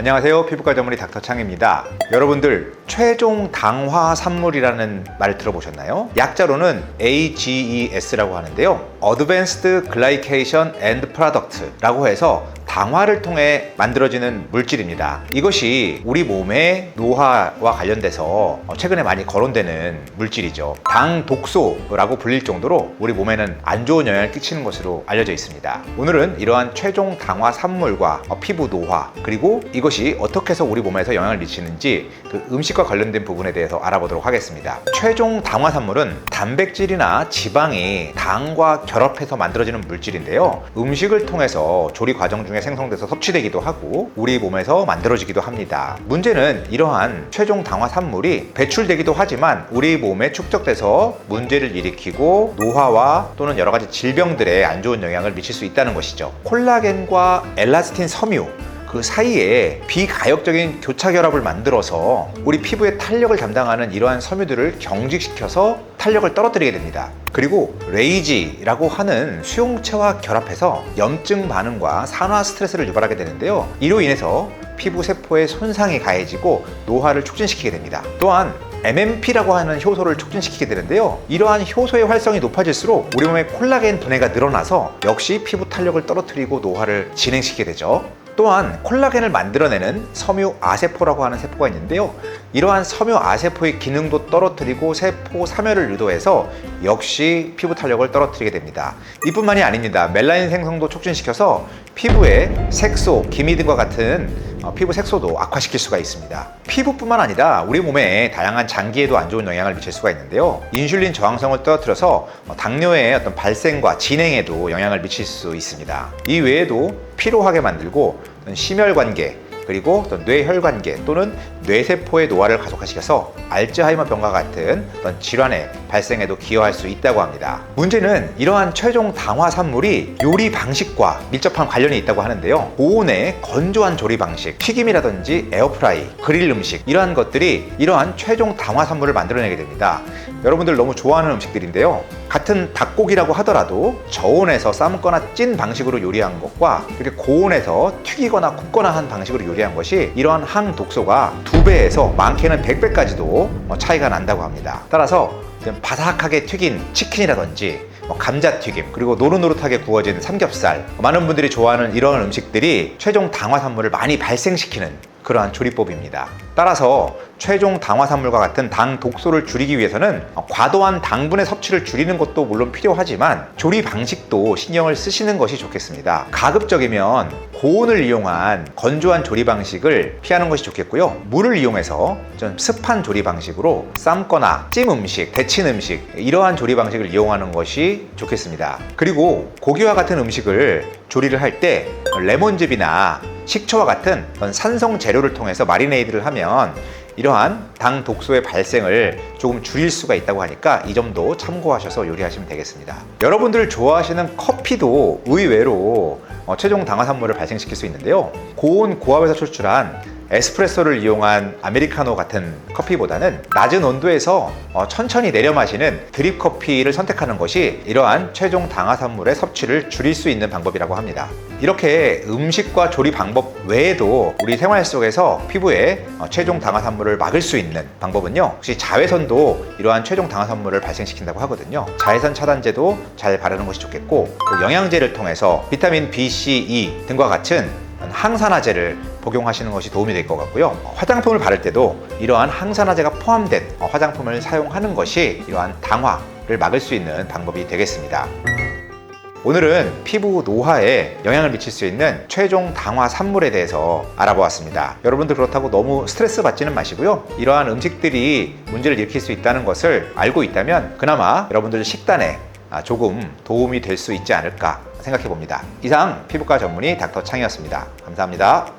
안녕하세요. 피부과 전문의 닥터 창입니다. 여러분들 최종 당화 산물이라는 말을 들어보셨나요? 약자로는 AGES라고 하는데요. Advanced Glycation End Product라고 해서 당화를 통해 만들어지는 물질입니다. 이것이 우리 몸의 노화와 관련돼서 최근에 많이 거론되는 물질이죠. 당 독소라고 불릴 정도로 우리 몸에는 안 좋은 영향을 끼치는 것으로 알려져 있습니다. 오늘은 이러한 최종 당화 산물과 피부 노화 그리고 이것이 어떻게 해서 우리 몸에서 영향을 미치는지 그 음식과 관련된 부분에 대해서 알아보도록 하겠습니다. 최종 당화 산물은 단백질이나 지방이 당과 결합해서 만들어지는 물질인데요. 음식을 통해서 조리 과정 중에 생성돼서 섭취되기도 하고 우리 몸에서 만들어지기도 합니다. 문제는 이러한 최종 당화 산물이 배출되기도 하지만 우리 몸에 축적돼서 문제를 일으키고 노화와 또는 여러 가지 질병들에 안 좋은 영향을 미칠 수 있다는 것이죠. 콜라겐과 엘라스틴 섬유 그 사이에 비가역적인 교차 결합을 만들어서 우리 피부의 탄력을 담당하는 이러한 섬유들을 경직시켜서 탄력을 떨어뜨리게 됩니다. 그리고 레이지라고 하는 수용체와 결합해서 염증 반응과 산화 스트레스를 유발하게 되는데요. 이로 인해서 피부 세포의 손상이 가해지고 노화를 촉진시키게 됩니다. 또한 MMP라고 하는 효소를 촉진시키게 되는데요. 이러한 효소의 활성이 높아질수록 우리 몸의 콜라겐 분해가 늘어나서 역시 피부 탄력을 떨어뜨리고 노화를 진행시키게 되죠. 또한 콜라겐을 만들어내는 섬유 아세포라고 하는 세포가 있는데요. 이러한 섬유 아세포의 기능도 떨어뜨리고 세포 사멸을 유도해서 역시 피부 탄력을 떨어뜨리게 됩니다. 이뿐만이 아닙니다. 멜라닌 생성도 촉진시켜서 피부의 색소, 기미 등과 같은 어, 피부 색소도 악화시킬 수가 있습니다. 피부뿐만 아니라 우리 몸의 다양한 장기에도 안 좋은 영향을 미칠 수가 있는데요. 인슐린 저항성을 떨어뜨려서 어, 당뇨의 어떤 발생과 진행에도 영향을 미칠 수 있습니다. 이 외에도 피로하게 만들고 심혈 관계 그리고 어떤 뇌혈관계 또는 뇌세포의 노화를 가속화시켜서 알츠하이머 병과 같은 어떤 질환의 발생에도 기여할 수 있다고 합니다. 문제는 이러한 최종 당화 산물이 요리 방식과 밀접한 관련이 있다고 하는데요. 고온의 건조한 조리 방식, 튀김이라든지 에어프라이, 그릴 음식 이러한 것들이 이러한 최종 당화 산물을 만들어내게 됩니다. 여러분들 너무 좋아하는 음식들인데요. 같은 닭고기라고 하더라도 저온에서 삶거나 찐 방식으로 요리한 것과 이렇게 고온에서 튀기거나 굽거나 한 방식으로 요리한 것이 이러한 항독소가 두 배에서 많게는 100배까지도 차이가 난다고 합니다. 따라서 좀 바삭하게 튀긴 치킨이라든지 뭐 감자튀김 그리고 노릇노릇하게 구워진 삼겹살 많은 분들이 좋아하는 이런 음식들이 최종 당화산물을 많이 발생시키는 그러한 조리법입니다. 따라서 최종 당화산물과 같은 당 독소를 줄이기 위해서는 과도한 당분의 섭취를 줄이는 것도 물론 필요하지만 조리 방식도 신경을 쓰시는 것이 좋겠습니다. 가급적이면 고온을 이용한 건조한 조리 방식을 피하는 것이 좋겠고요. 물을 이용해서 좀 습한 조리 방식으로 삶거나 찜 음식, 데친 음식 이러한 조리 방식을 이용하는 것이 좋겠습니다. 그리고 고기와 같은 음식을 조리를 할 때 레몬즙이나 식초와 같은 산성 재료를 통해서 마리네이드를 하면 이러한 당 독소의 발생을 조금 줄일 수가 있다고 하니까 이 점도 참고하셔서 요리하시면 되겠습니다. 여러분들 좋아하시는 커피도 의외로 어, 최종 당화산물을 발생시킬 수 있는데요. 고온 고압에서 출출한 에스프레소를 이용한 아메리카노 같은 커피보다는 낮은 온도에서 어, 천천히 내려 마시는 드립 커피를 선택하는 것이 이러한 최종 당화산물의 섭취를 줄일 수 있는 방법이라고 합니다. 이렇게 음식과 조리 방법 외에도 우리 생활 속에서 피부에 어, 최종 당화산물을 막을 수 있는 방법은요. 혹시 자외선도 이러한 최종 당화산물을 발생시킨다고 하거든요. 자외선 차단제도 잘 바르는 것이 좋겠고 또 영양제를 통해서 비타민 B, C, E 등과 같은 항산화제를 복용하시는 것이 도움이 될 것 같고요. 화장품을 바를 때도 이러한 항산화제가 포함된 화장품을 사용하는 것이 이러한 당화를 막을 수 있는 방법이 되겠습니다. 오늘은 피부 노화에 영향을 미칠 수 있는 최종 당화 산물에 대해서 알아보았습니다. 여러분들 그렇다고 너무 스트레스 받지는 마시고요. 이러한 음식들이 문제를 일으킬 수 있다는 것을 알고 있다면 그나마 여러분들 식단에 조금 도움이 될 수 있지 않을까 생각해 봅니다. 이상 피부과 전문의 닥터 창이었습니다. 감사합니다.